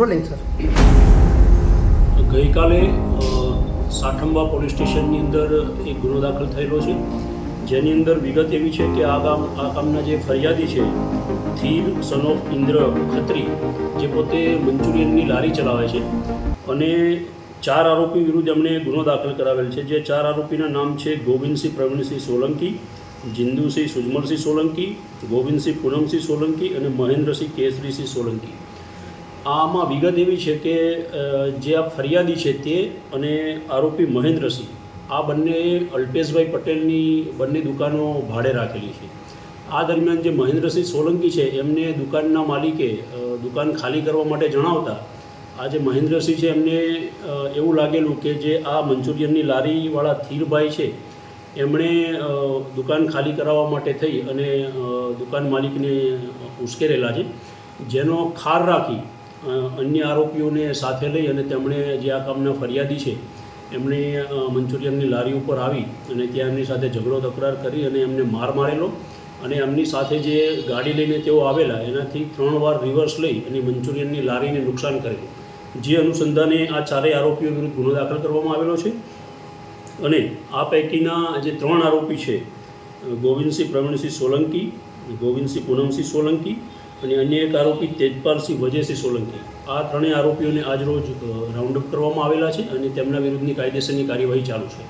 Rolling, sir. ગઈકાલે Sathamba police સ્ટેશનની અંદર એક ગુનો દાખલ થયેલો છે. જેની અંદર વિગત એવી છે કે આ ગામ, આ ગામના જે ફરિયાદી છે, ધીર સન ઇન્દ્ર ખત્રી, જે પોતે મંચુરિયનની લારી ચલાવે છે અને ચાર આરોપી વિરુદ્ધ એમણે ગુનો દાખલ કરાવેલ છે. જે ચાર આરોપીના નામ છે ગોવિંદસિંહ, પ્રવીણસિંહ સોલંકી, જિંદુસિંહ સુજમલસિંહ સોલંકી, ગોવિંદસિંહ પૂનમસિંહ સોલંકી અને મહેન્દ્રસિંહ કેસરીસિંહ સોલંકી. આમાં વિગત એવી છે કે જે આ ફરિયાદી છે તે અને આરોપી મહેન્દ્રસિંહ, આ બંને અલ્પેશભાઈ પટેલની બંને દુકાનો ભાડે રાખેલી છે. આ દરમિયાન જે મહેન્દ્રસિંહ સોલંકી છે, એમને દુકાનના માલિકે દુકાન ખાલી કરવા માટે જણાવતા આ જે મહેન્દ્રસિંહ છે, એમને એવું લાગેલું કે જે આ મંચુરિયનની લારીવાળા ધીરભાઈ છે, એમણે દુકાન ખાલી કરાવવા માટે થઈ અને દુકાન માલિકને ઉશ્કેરેલા છે, જેનો ખાર રાખી અન્ય આરોપીઓને સાથે લઈ અને તેમણે જે આ કામના ફરિયાદી છે, એમણે મંચુરિયનની લારી ઉપર આવી અને ત્યાં એમની સાથે ઝઘડો તકરાર કરી અને એમને માર મારેલો અને એમની સાથે જે ગાડી લઈને તેઓ આવેલા, એનાથી ત્રણ વાર રિવર્સ લઈ અને મંચુરિયનની લારીને નુકસાન કરેલું. જે અનુસંધાને આ ચારેય આરોપીઓ વિરુદ્ધ ગુનો દાખલ કરવામાં આવેલો છે અને આ પૈકીના જે ત્રણ આરોપી છે ગોવિંદસિંહ પ્રવીણસિંહ સોલંકી, ગોવિંદસિંહ પૂનમસિંહ સોલંકી અને અન્ય એક આરોપી તેજપાલસિંહ વજયસિંહ સોલંકી. આ ત્રણેય આરોપીઓને આજરોજ રાઉન્ડઅપ કરવામાં આવેલા છે અને તેમના વિરુદ્ધની કાયદેસરની કાર્યવાહી ચાલુ છે.